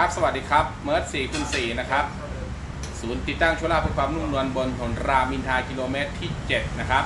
ครับ สวัสดีครับ เมิร์ด4คูณ4นะครับ ศูนย์ติดตั้งชั่วราเพื่อความนุ่มนวลบนถนนรามอินทากิโลเมตรที่ 7 นะครับ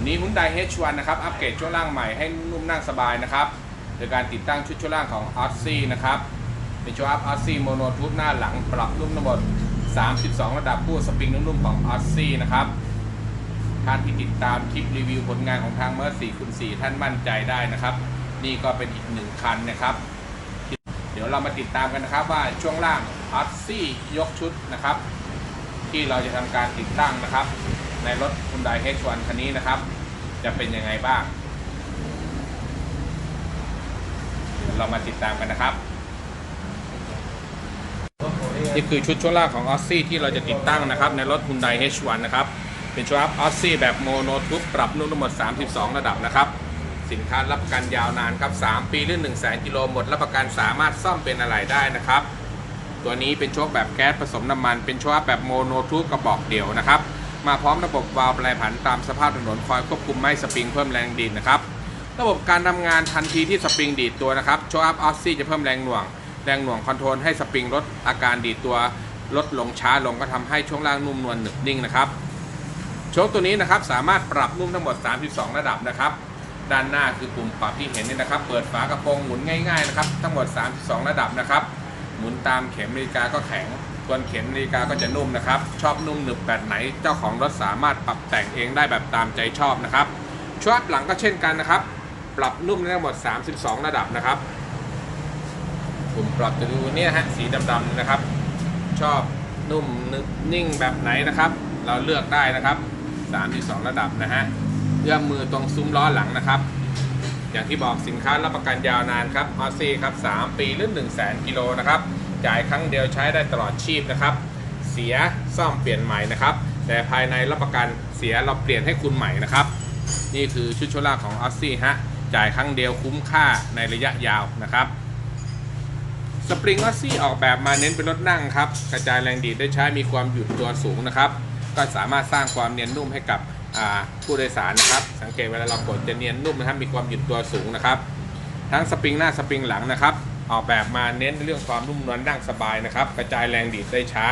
นนี้ Hyundai H1 นะครับ อัปเกรดช่วงล่างใหม่ให้นุ่มนั่งสบายนะครับ โดยการติดตั้งชุดช่วงล่างของ o s s i นะครับ เป็นช่วอัพ o s s i โมโนทูบหน้าหลังปรับนุ่มทั้งหมด32 ระดับผู้สปริงนุ่มๆของ o s s i นะครับ ท่านที่ติดตามคลิปรีวิวผลงานของทางเมอร์4คูณ4ท่านมั่นใจได้นะครับ นี่ก็เป็นอีกหนึ่งคันนะครับ ดี๋ยวเรามาติดตามกันนะครับว่าช่วงล่างอัซซี่ยกชุดนะครับ ที่เราจะทำการติดตั้งนะครับ ในรถ Hyundai H1 คันนี้นะครับ จะเป็นยังไงบ้างเดี๋ยวเรามาติดตามกันนะครับนี่คือชุดช่วงล่างของออสซี่ที่เราจะติดตั้งนะครับในรถ Hyundai H1 นะครับ เป็นชุดอออสซี่แบบโมโนทูบปรับนุ่มทั้งหมด 32 ระดับนะครับ สินค้ารับประกันยาวนานครับ 3 ปีหรือ 1 0 0 0 0 0กิโลหมดรับประกันสามารถซ่อมเป็นอะไรได้นะครับ ตัวนี้เป็นโชคแบบแก๊สผสมน้ำมัน เป็นโชคแบบโมโนทูบกระบอกเดี่ยวนะครับ มาพร้อมระบบวาล์วแปรผันตามสภาพถนนคอยควบคุมไม้สปริงเพิ่มแรงดีดนะครับระบบการทำงานทันทีที่สปริงดีดตัวนะครับโชคอัพออสซี่จะเพิ่มแรงหน่วง แรงหน่วงคอนโทรลให้สปริงลดอาการดีดตัวลดลงช้าลงก็ทำให้ช่วงล่างนุ่มนวลหนึบนิ่งนะครับโชคตัวนี้นะครับสามารถปรับนุ่มทั้งหมด 32 ระดับนะครับ ด้านหน้าคือปุ่มปรับที่เห็นนี่นะครับ เปิดฝากระโปรงหมุนง่ายๆนะครับ ทั้งหมด 32 ระดับนะครับ หมุนตามเข็มนาฬิกาก็แข็งส่วนเข็มนาฬิกาก็จะนุ่มนะครับ ชอบนุ่มหนึบแบบไหน เจ้าของรถสามารถปรับแต่งเองได้แบบตามใจชอบนะครับชวบหลังก็เช่นกันนะครับ ปรับนุ่มได้ทั้งหมด 32 ระดับนะครับปุ่มปรับจะดูเนี่ยฮะสีดำๆนะครับ ชอบนุ่มนึกนิ่งแบบไหนนะครับ เราเลือกได้นะครับ 32 ระดับนะฮะ เอื้อมมือตรงซุ้มล้อหลังนะครับ อย่างที่บอกสินค้ารับประกันยาวนานครับออสซี่ครับ 3 ปีหรือ 1 0 0 0 0แกิโลนะครับ จ่ายครั้งเดียวใช้ได้ตลอดชีพนะครับ เสียซ่อมเปลี่ยนใหม่นะครับ แต่ภายในรับประกันเสียเราเปลี่ยนให้คุณใหม่นะครับ นี่คือชุดโชล่าของออสซี่ฮะ จ่ายครั้งเดียวคุ้มค่าในระยะยาวนะครับสปริงออสซี่ออกแบบมาเน้นเป็นรถนั่งครับ กระจายแรงดีดได้ใช้มีความหยุดตัวสูงนะครับ ก็สามารถสร้างความเนียนนุ่มให้กับ ผู้โดยสารนะครับ สังเกตเวลาเรากดจะเนียนนุ่มนะครับมีความหยุดตัวสูงนะครับ ทั้งสปริงหน้าสปริงหลังนะครับ ออกแบบมาเน้นเรื่องความนุ่มนวลนั่งสบายนะครับ กระจายแรงดีดได้ช้า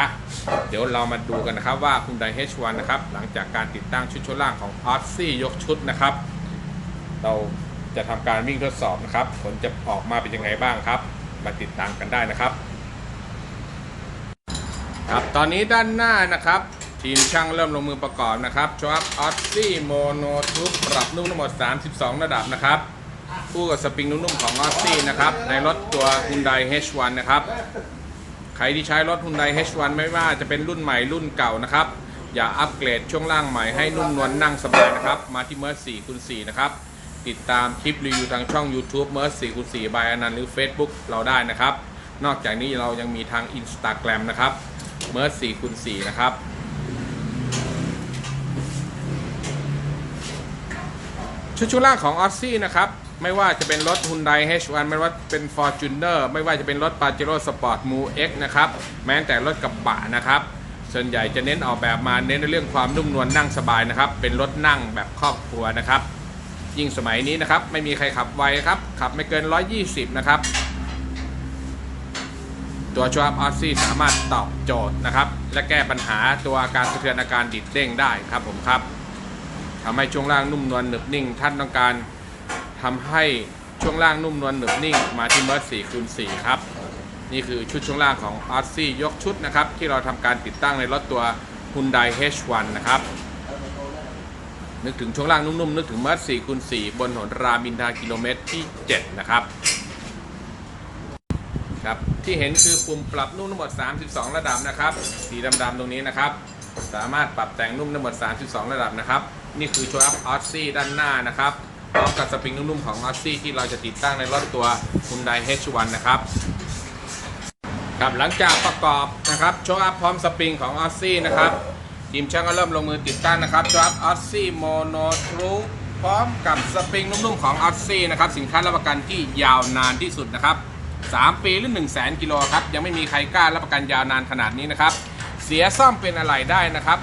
เดี๋ยวเรามาดูกันนะครับว่าคุณได H1 นะครับ หลังจากการติดตั้งชุดช่วงล่างของออสซี่ยกชุดนะครับ เราจะทำการวิ่งทดสอบนะครับ ผลจะออกมาเป็นยังไงบ้างครับ มาติดตามกันได้นะครับ ครับตอนนี้ด้านหน้านะครับ ทีมช่างเริ่มลงมือประกอบนะครับชวับออสซี่โมโนทูบปรับนุ่มทั้งหมด 32 ระดับนะครับคู่กับสปริงนุ่มๆของออสซี่นะครับในรถตัว Hyundai H1 นะครับ ใครที่ใช้รถ Hyundai H1 ไม่ว่าจะเป็นรุ่นใหม่รุ่นเก่านะครับ อย่าอัปเกรดช่วงล่างใหม่ให้นุ่มนวลนั่งสบายนะครับ มาที่เมอร์4คูณ4นะครับ ติดตามคลิปรีวิวทางช่อง YouTube เมอร์4คูณ4บายอนันต์หรือ Facebook เราได้นะครับ นอกจากนี้เรายังมีทาง Instagram นะครับเมอร์4คูณ4นะครับ ชุดชุดล่างของออ s ซี่นะครับ ไม่ว่าจะเป็นรถ Hyundai H1 ไม่ว่าเป็น Fortuner ไม่ว่าจะเป็นรถ Pajero Sport m o X นะครับ แม้แต่รถกระบะนะครับ ส่วนใหญ่จะเน้นออกแบบมาเน้นในเรื่องความนุ่มนวลนั่งสบายนะครับ เป็นรถนั่งแบบครอบครัวนะครับ ยิ่งสมัยนี้นะครับ ไม่มีใครขับไวครับ ขับไม่เกิน 120 นะครับ ตัวชวบออสซี่สามารถตอบโจทย์นะครับ และแก้ปัญหาตัวอาการสะเทือนอาการดิดเด้งได้ครับผมครับ ทำให้ช่วงล่างนุ่มนวลหนึบนิ่ง ท่านต้องการทำให้ช่วงล่างนุ่มนวลหนึบนิ่ง มาที่เมอร์สี่คูณสี่ครับ นี่คือชุดช่วงล่างของออ s ซี่ยกชุดนะครับ ที่เราทำการติดตั้งในรถตัว Hyundai H1 นะครับนึกถึงช่วงล่างนุ่มๆ นึกถึงเมอร์สี่คูณสี่บนถนนรามินทากิโลเมตรที่ 7 นะครับ ครับ ที่เห็นคือปุ่มปรับนุ่มทั้งหมด 32 ระดับนะครับ สีดำๆตรงนี้นะครับ สามารถปรับแต่งนุ่มทั้งหมด 32 ระดับนะครับ นี่คือโชว์อัพออสซี่ด้านหน้านะครับพร้อมกับสปริงนุ่มๆของออสซี่ที่เราจะติดตั้งในรถตัว Hyundai H1 นนะครับครับหลังจากประกอบนะครับโชว์อัพพร้อมสปริงของออสซี่นะครับทีมช่างก็เริ่มลงมือติดตั้งนะครับโชว์อัพออสซี่โมโนทรูพร้อมกับสปริงนุ่มๆของออสซี่นะครับสินค้ารับประกันที่ยาวนานที่สุดนะครับ 3 ปีหรือ1 0 0 0 0แกิโลครับยังไม่มีใครกล้ารับประกันยาวนานขนาดนี้นะครับเสียซ่อมเป็นอะไรได้นะครับ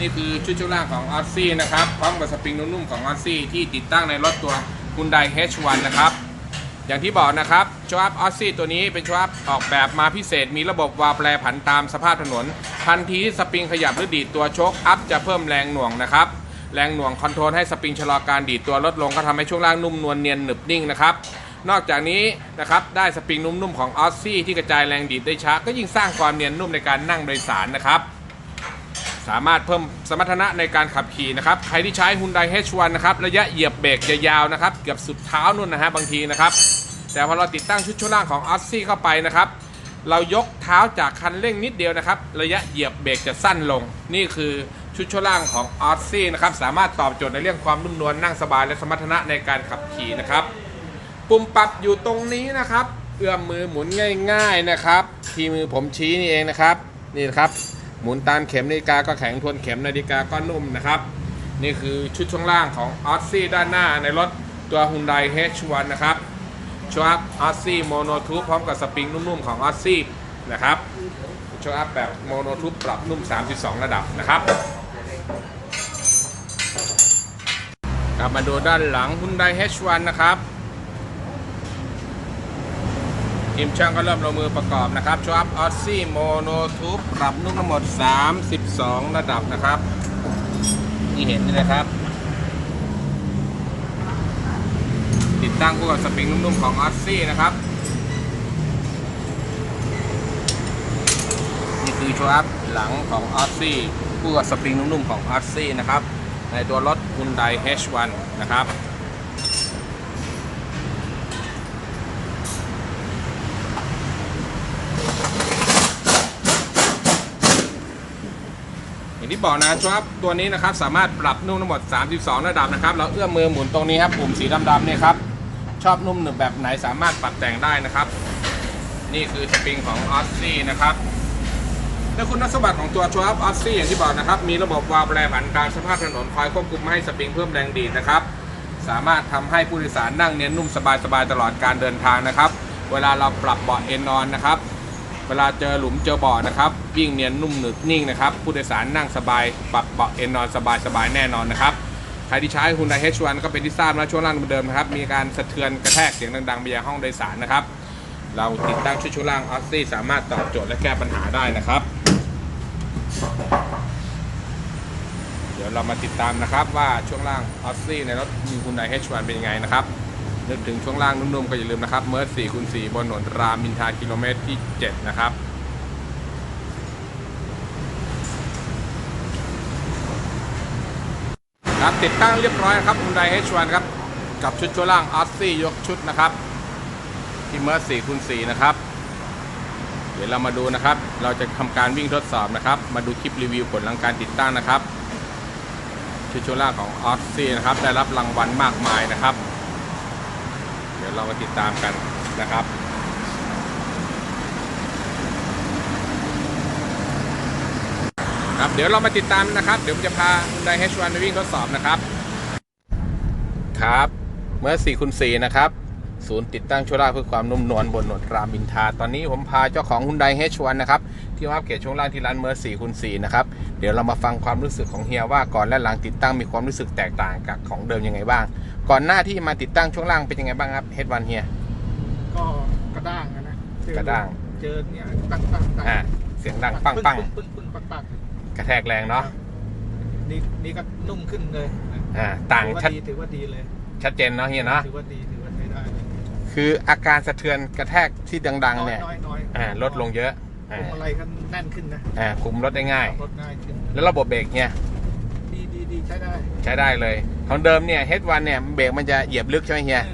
นี่คือชุดช่วงล่างของออสซี่นะครับ พร้อมกับสปริงนุ่มๆของออสซี่ที่ติดตั้งในรถตัว Hyundai H1 นะครับ อย่างที่บอกนะครับชว์อัพออสซี่ตัวนี้เป็นชว์อัพออกแบบมาพิเศษ มีระบบวาล์วแปรผันตามสภาพถนน ทันทีที่สปริงขยับหรือดีดตัวโชคอัพจะเพิ่มแรงหน่วงนะครับ แรงหน่วงคอนโทรลให้สปริงชะลอการดีดตัวลดลงก็ทำให้ช่วงล่างนุ่มนวลเนียนหนึบนิ่งนะครับนอกจากนี้นะครับได้สปริงนุ่มๆของออสซี่ที่กระจายแรงดีดได้ช้าก็ยิ่งสร้างความเนียนนุ่มในการนั่งโดยสารนะครับ สามารถเพิ่มสมรรถนะในการขับขี่นะครับ ใครที่ใช้ Hyundai H1 นะครับ ระยะเหยียบเบรกจะยาวนะครับ เกือบสุดเท้านู่นนะฮะบางทีนะครับ แต่พอเราติดตั้งชุดช่วงล่างของ o อ s เข้าไปนะครับ เรายกเท้าจากคันเร่งนิดเดียวนะครับ ระยะเหยียบเบรกจะสั้นลง นี่คือชุดช่วงล่างของ o อ s นะครับ สามารถตอบโจทย์ในเรื่องความนุ่มนวลนั่งสบายและสมรรถนะในการขับขี่นะครับ ปุ่มปรับอยู่ตรงนี้นะครับ เอื้อมมือหมุนง่าย ๆนะครับ ที่มือผมชี้นี่เองนะครับ นี่นะครับ หมุนตามเข็มนาฬิกาก็แข็งทวนเข็มนาฬิกาก็นุ่มนะครับ นี่คือชุดช่วงล่างของ o อ s ด้านหน้าในรถตัว Hyundai H1 นะครับโชว์ออสซี่โมโนทูปพร้อมกับสปริงนุ่มๆของออสซี่นะครับโชว์แบบโมโนทูปปรับนุ่ม 32 ระดับนะครับกลับมาดูด้านหลัง Hyundai H1 นะครับ ทีมช่างก็เริ่มลงมือประกอบนะครับชอัพออสซี่โมโนทูปปรับนุ่มทั้งหมด 32 ระดับนะครับ ที่เห็นนี่นะครับ ติดตั้งคู่กับสปริงนุ่มๆของออสซี่นะครับนี่คือชอัพหลังของออสซี่คู่กับสปริงนุ่มๆของออสซี่นะครับในตัวรถ Hyundai H1 นะครับ อย่างที่บอกนะครับตัวนี้นะครับสามารถปรับนุ่มทั้งหมด 32 ระดับนะครับ เราเอื้อมมือหมุนตรงนี้ครับปุ่มสีดำๆเนี่ยครับชอบนุ่มหนึบแบบไหนสามารถปรับแต่งได้นะครับ นี่คือสปริงของออสซี่นะครับและคุณสมบัติของตัวชัวร์ออสซี่อย่างที่บอกนะครับ มีระบบวาล์วแปรผันตามสภาพถนนคอยควบคุมให้สปริงเพิ่มแรงดีดนะครับ สามารถทำให้ผู้โดยสารนั่งเนียนนุ่มสบายๆตลอดการเดินทางนะครับ เวลาเราปรับเบาะเอนนอนนะครับ เวลาเจอหลุมเจอบ่อนะครับวิ่งเนียนนุ่มหนึบนิ่งนะครับผู้โดยสารนั่งสบายปรับเบาะเอนนอนสบายสบายแน่นอนนะครับใครที่ใช้ Hyundai H1 ก็เป็นที่ทราบนะช่วงล่างเดิมนะครับมีการสะเทือนกระแทกเสียงดังๆไปยังห้องโดยสารนะครับเราติดตั้งชุดช่วงล่างออสซี่สามารถตอบโจทย์และแก้ปัญหาได้นะครับ เดี๋ยวเรามาติดตามนะครับว่าช่วงล่างออสซี่ในรถ Hyundai H1 เป็นยังไงนะครับ นึกถึงช่วงล่างนุ่มๆก็อย่าลืมนะครับเมอร์4คูณ4บนถนนรามอินทรากิโลเมตรที่ 7 นะครับครับติดตั้งเรียบร้อยนะครับ Hyundai H1 ครับ กับชุดช่วงล่างออสซี่ยกชุดนะครับที่เมอร์4คูณ4นะครับ เดี๋ยวเรามาดูนะครับ เราจะทำการวิ่งทดสอบนะครับ มาดูคลิปรีวิวผลลังการติดตั้งนะครับชุดช่วงล่างของออสซี่นะครับได้รับรางวัลมากมายนะครับ ดี๋ยวเรามาติดตามกันนะครับครับเดี๋ยวเรามาติดตามนะครับ เดี๋ยวผมจะพาได H1 ไปวิ่งทดสอบนะครับ ครับ เมื่อสี่คูณสี่นะครับ ศูนย์ติดตั้งช่วงล่างเพื่อความนุ่มนวลบนถนนรามอินทราตอนนี้ผมพาเจ้าของ Hyundai H1 นะครับ ที่มาอัปเกรดช่วงล่างที่ร้านเมอร์4คูณ4นะครับ เดี๋ยวเรามาฟังความรู้สึกของเฮียว่าก่อนและหลังติดตั้งมีความรู้สึกแตกต่างกับของเดิมยังไงบ้าง ก่อนหน้าที่มาติดตั้งช่วงล่างเป็นยังไงบ้างครับ H1 เฮียก็กระด้างอะนะเจอกระด้างเจอเนี่ยปังปังปังอ่าเสียงดังปังปังปึ้งปึ้งปังปังกระแทกแรงเนาะนี่นี่ก็นุ่มขึ้นเลยนะอ่าต่างถือว่าชัดดีถือว่าดีเลย ชัดเจนเนาะเฮียเนาะถือว่าดี คืออาการสะเทือนกระแทกที่ดัง ๆ เนี่ยน้อยน้อยอ่าลดลงเยอะพอ่าวงมาลัยก็แน่นขึ้นนะอ่าคุมรถได้ง่าย รถง่ายขึ้นแล้วระบบเบรกเนี่ยดีดีดีใช้ได้ใช้ได้เลยของเดิมเนี่ย H1 เนี่ยเบรกมันจะเหยียบลึกใช่ไหมเฮีย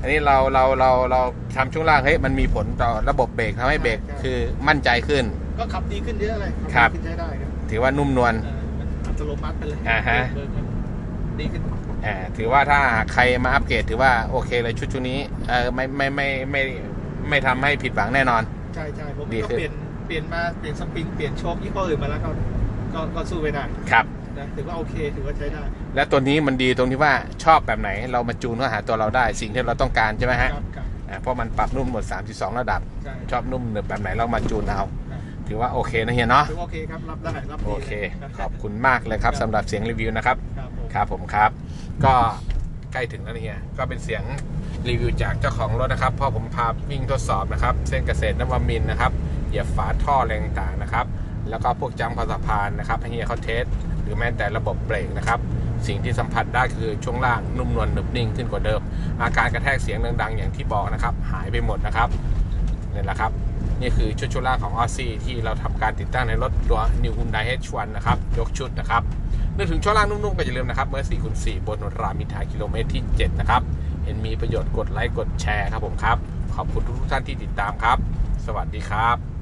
อันนี้เราเราเราเราทำช่วงล่างเฮ้ยมันมีผลต่อระบบเบรกทำให้เบรกคือมั่นใจขึ้น ก็ขับดีขึ้นเยอะเลยครับดีขึ้นใช้ได้ครับถือว่านุ่มนวล เออมันอัตโนมัติไปเลยอ่าฮะ เบิกมันดีขึ้น อ่าถือว่าถ้าใครมาอัปเกรดถือว่าโอเคเลยชุดชุดนี้เออไม่ไม่ไม่ไม่ไม่ไม่ทำให้ผิดหวังแน่นอน ใช่ใช่ผมดีก็ขึ้น เปลี่ยนเปลี่ยนมาเปลี่ยนสปริงเปลี่ยนโชคยี่ห้ออื่นมาแล้วก็ก็ก็สู้ไม่ได้ครับ นะถือว่าโอเคถือว่าใช้ได้และตัวนี้มันดีตรงที่ว่าชอบแบบไหนเรามาจูนเข้าหาตัวเราได้สิ่งที่เราต้องการใช่ไหมฮะครับครับอ่าเพราะมันปรับนุ่มหมด 32 ระดับ ใช่ชอบนุ่มหนึบแบบไหนเรามาจูนเอาครับถือว่าโอเคนะเฮียเนาะถือว่าโอเคครับรับได้รับดีโอเคลยขอบคุณมากเลยครับสำหรับเสียงรีวิวนะครับ ครับผม ครับผมครับ ก็ใกล้ถึงแล้วเฮียก็เป็นเสียงรีวิวจากเจ้าของรถนะครับพราะผมพาวิ่งทดสอบนะครับ เส้นเกษตรนวมินนะครับเหยียบฝาท่อแรงต่างนะครับ แล้วก็พวกจำคอสะพานนะครับให้เฮียเขาเทส หรือแม้แต่ระบบเบรกนะครับ สิ่งที่สัมผัสได้คือช่วงล่างนุ่มนวลหนึบนิ่งขึ้นกว่าเดิม อาการกระแทกเสียงดังๆ อย่างที่บอกนะครับ หายไปหมดนะครับนี่แหละครับนี่คือชุดชุดล่างของออซี่ที่เราทำการติดตั้งในรถตัว New Hyundai H1 นะครับยกชุดนะครับ นึกถึงช่วงล่างนุ่มๆก็อย่าลืมนะครับเมื่อ4คูณ4บนรามอินทรากิโลเมตรที่ 7 นะครับ เห็นมีประโยชน์กดไลค์กดแชร์ครับผมครับ ขอบคุณทุกท่านที่ติดตามครับ สวัสดีครับ